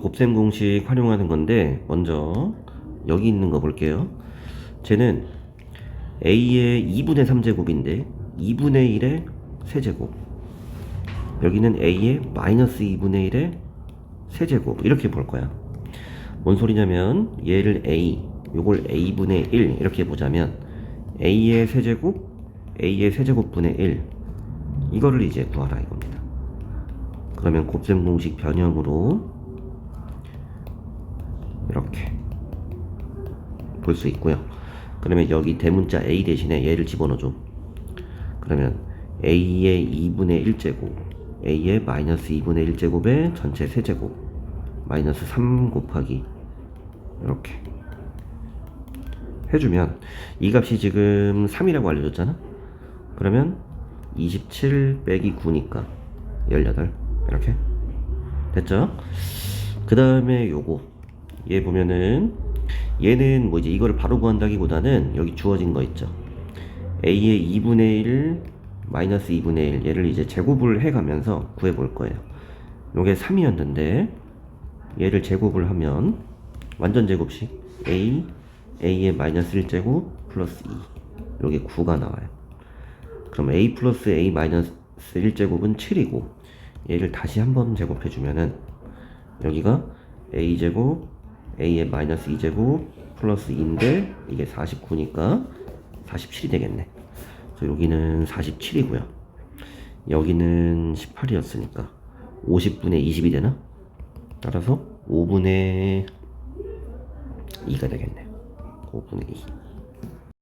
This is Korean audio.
곱셈 공식 활용하는 건데 먼저 여기 있는 거 볼게요. 쟤는 a의 2분의 3제곱인데 2분의 1의 세제곱 여기는 a의 마이너스 2분의 1의 세제곱 이렇게 볼 거야. 뭔 소리냐면 얘를 a 요걸 a분의 1 이렇게 보자면 a의 세제곱 a의 세제곱분의 1 이거를 이제 구하라 이겁니다. 그러면 곱셈 공식 변형으로 이렇게 볼 수 있고요. 그러면 여기 대문자 a 대신에 얘를 집어넣어줘. 그러면 a의 2분의 1제곱, a의 마이너스 2분의 1제곱의 전체 세제곱, 마이너스 3 곱하기 이렇게 해주면 이 값이 지금 3이라고 알려줬잖아. 그러면 27 빼기 9니까 18 이렇게 됐죠? 그 다음에 요거 얘 보면은 얘는 뭐 이제 이거를 바로 구한다기보다는 여기 주어진 거 있죠. a의 2분의 1 마이너스 2분의 1 얘를 이제 제곱을 해가면서 구해볼 거예요. 요게 3이었는데 얘를 제곱을 하면 완전 제곱식 a a의 마이너스 1제곱 플러스 2 요게 9가 나와요. 그럼 a 플러스 a 마이너스 1제곱은 7이고 얘를 다시 한번 제곱해주면은 여기가 a제곱 a의 마이너스 2제곱 플러스 2인데 이게 49니까 47이 되겠네. 그래서 여기는 47이고요. 여기는 18이었으니까 50분의 20이 되나? 따라서 5분의 2가 되겠네. 5분의 2